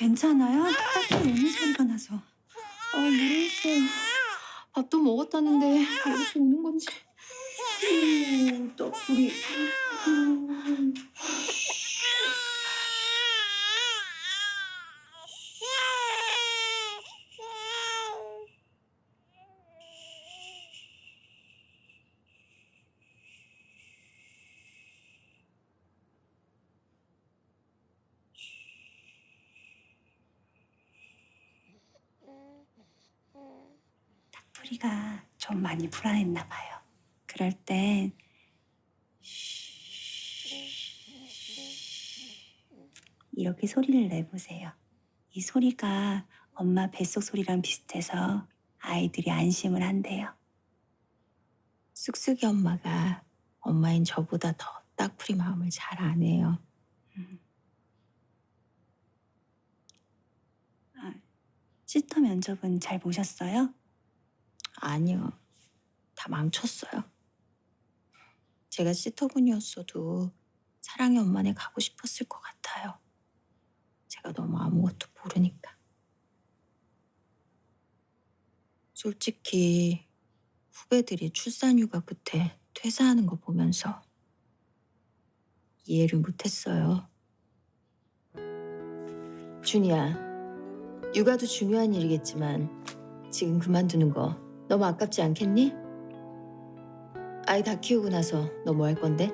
괜찮아요? 딱히 우는 소리가 나서. 아 모르겠어요. 밥도 먹었다는데 왜 이렇게 우는 건지. 음, 떡불이. 음. 탁풀이가 좀 많이 불안했나 봐요. 그럴 땐 이렇게 소리를 내보세요. 이 소리가 엄마 뱃속 소리랑 비슷해서 아이들이 안심을 한대요. 쑥쑥이 엄마가 엄마인 저보다 더 딱풀이 마음을 잘 아네요. 아, 시터 면접은 잘 보셨어요? 아니요. 다 망쳤어요. 제가 시터분이었어도 사랑의 엄마네 가고 싶었을 것 같아요. 제가 너무 아무것도 모르니까. 솔직히 후배들이 출산 휴가 끝에 퇴사하는 거 보면서 이해를 못했어요. 준이야, 육아도 중요한 일이겠지만 지금 그만두는 거 너무 아깝지 않겠니? 아이 다 키우고 나서 너 뭐 할 건데?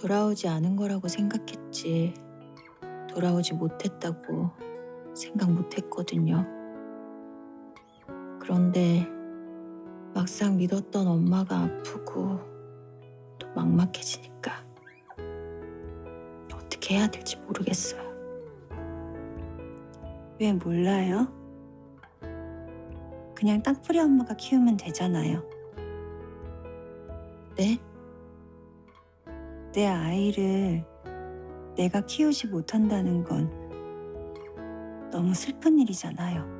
돌아오지 않은 거라고 생각했지. 돌아오지 못했다고 생각 못했거든요. 그런데 막상 믿었던 엄마가 아프고 또 막막해지니까 어떻게 해야 될지 모르겠어요. 왜 몰라요? 그냥 딱풀이 엄마가 키우면 되잖아요. 네? 내 아이를 내가 키우지 못한다는 건 너무 슬픈 일이잖아요.